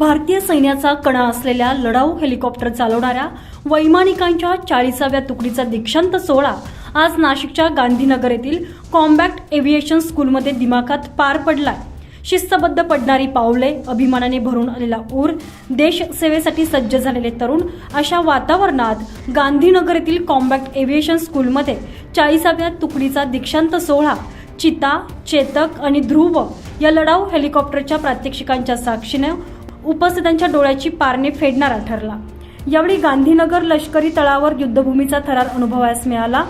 भारतीय सैन्याचा कणा असलेल्या लढाऊ हेलिकॉप्टर चालवणाऱ्या वैमानिकांच्या चाळीसाव्या तुकडीचा दीक्षांत सोहळा आज नाशिकच्या गांधीनगर येथील कॉम्बॅक्ट एव्हिएशन स्कूलमध्ये दिमाखात पार पडला शिस्तबद्ध पडणारी पावले अभिमानाने भरून आलेला ऊर देश सेवेसाठी सज्ज झालेले तरुण अशा वातावरणात गांधीनगर येथील कॉम्बॅक्ट एव्हिएशन स्कूलमध्ये चाळीसाव्या तुकडीचा दीक्षांत सोहळा चिता चेतक आणि ध्रुव या लढाऊ हेलिकॉप्टरच्या प्रात्यक्षिकांच्या साक्षीनं उपस्थितांच्या डोळ्याची पारणे फेडणारा ठरला. यावेळी गांधीनगर लष्करी तळावर युद्धभूमीचा थरार अनुभवास मिळाला.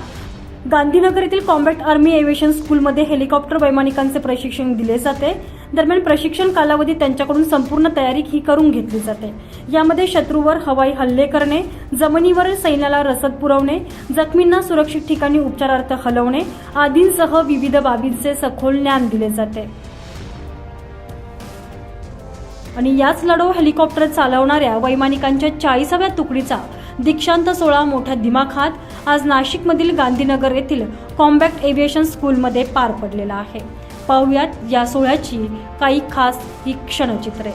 गांधीनगर येथील कॉम्बॅट आर्मी एव्हिएशन स्कूलमध्ये हेलिकॉप्टर वैमानिकांचे प्रशिक्षण दिले जाते. दरम्यान प्रशिक्षण कालावधी त्यांच्याकडून संपूर्ण तयारी ही करून घेतली जाते. यामध्ये शत्रूवर हवाई हल्ले करणे जमिनीवरील सैन्याला रसद पुरवणे जखमींना सुरक्षित ठिकाणी उपचारार्थ हलवणे आदींसह विविध बाबींचे सखोल ज्ञान दिले जाते. आणि याच लढो हेलिकॉप्टर चालवणाऱ्या वैमानिकांच्या चाळीसाव्या तुकडीचा दीक्षांत सोहळा मोठ्या दिमाखात आज नाशिकमधील गांधीनगर येथील कॉम्बॅक्ट एव्हिएशन स्कूलमध्ये पार पडलेला आहे. पाहुयात या सोहळ्याची काही खास ही क्षणचित्रे.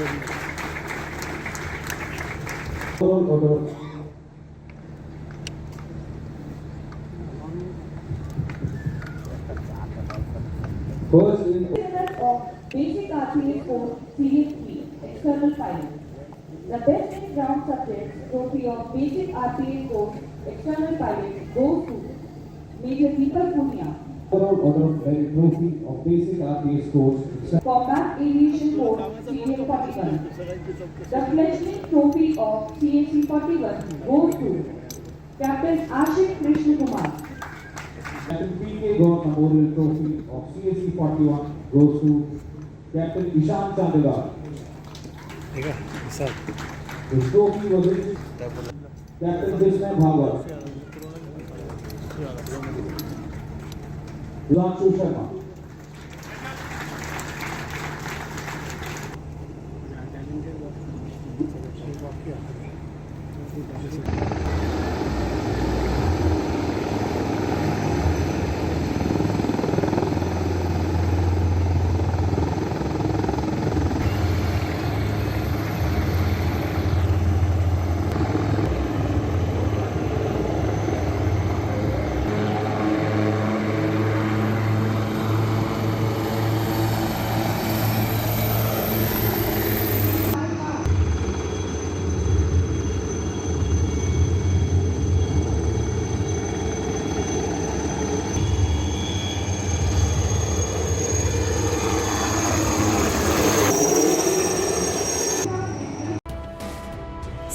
First of Basic RPA Course Series 3 External Filing. The best in ground subjects trophy of Basic RPA Course External Filing goes to Major Deepak Punia, overall order merit trophy of basic RPS course Combat Aviation Course Senior 41. The fledgling trophy of CAC 41 goes to Captain Ashik Krishna Kumar. Captain P.K. Gaur Memorial Trophy of CSC 41 goes to Captain Ishan Chandigar. This trophy was written Captain Krishna Bhagat. 你要注册吗